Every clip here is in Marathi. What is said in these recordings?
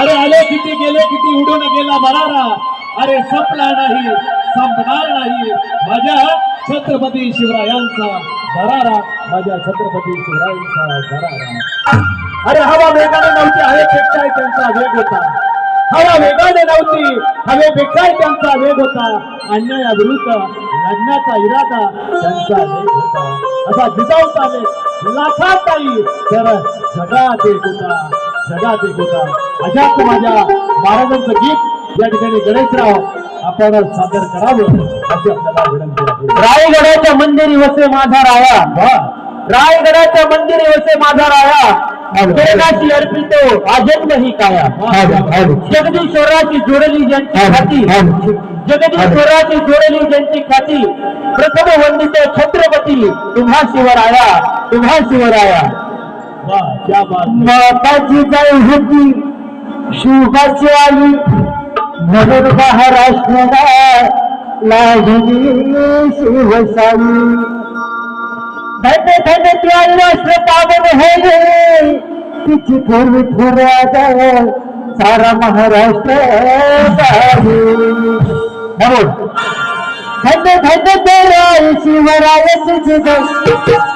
अरे आले किती गेले किती उडून गेला मरारा. अरे संपला नाही संपणार नाही. माझ्या छत्रपती शिवरायांचा भरारा माझ्या छत्रपती शिवरायांचा भरारा अरे हवा वेगाने नव्हती हवेपेक्षाही त्यांचा वेग होता. हवा वेगाने नव्हती हवेपेक्षाही त्यांचा वेग होता. अन्यायाविरुद्ध लढण्याचा इरादा त्यांचा वेग होता. असा जिजाऊ चालेल लाखात नाही तर जगात एक होता जगात एक होता अशाच माझ्या महाराजांचं गीत या ठिकाणी गणेशराव आपण सादर करावं अशी आपल्याला विनंती आहे. रायगडाच्या मंदिरी वसे माझा राया. रायगडाच्या मंदिरी वसे माझा राया. प्रेरणाची अर्पितो आजन्म ही. काया जगदीश्वराची जोडली ज्यांची खाती. जगदीश्वराची जोडली ज्यांची खाती. प्रथम वंदित छत्रपती तुम्हा शिवराया तुम्हा शिवराया माता जी का हिंदी शुगर नगर महाराष्ट्र लाडली शिवसाई धन पावन है कुछ थोड़ थोड़ा जाए, सारा महाराष्ट्र धन धन तेरा शिवराय सिंह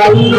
Thank.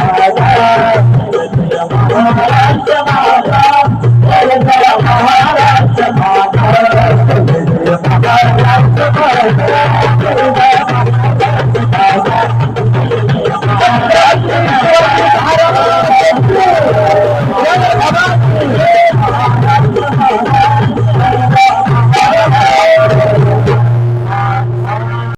I'm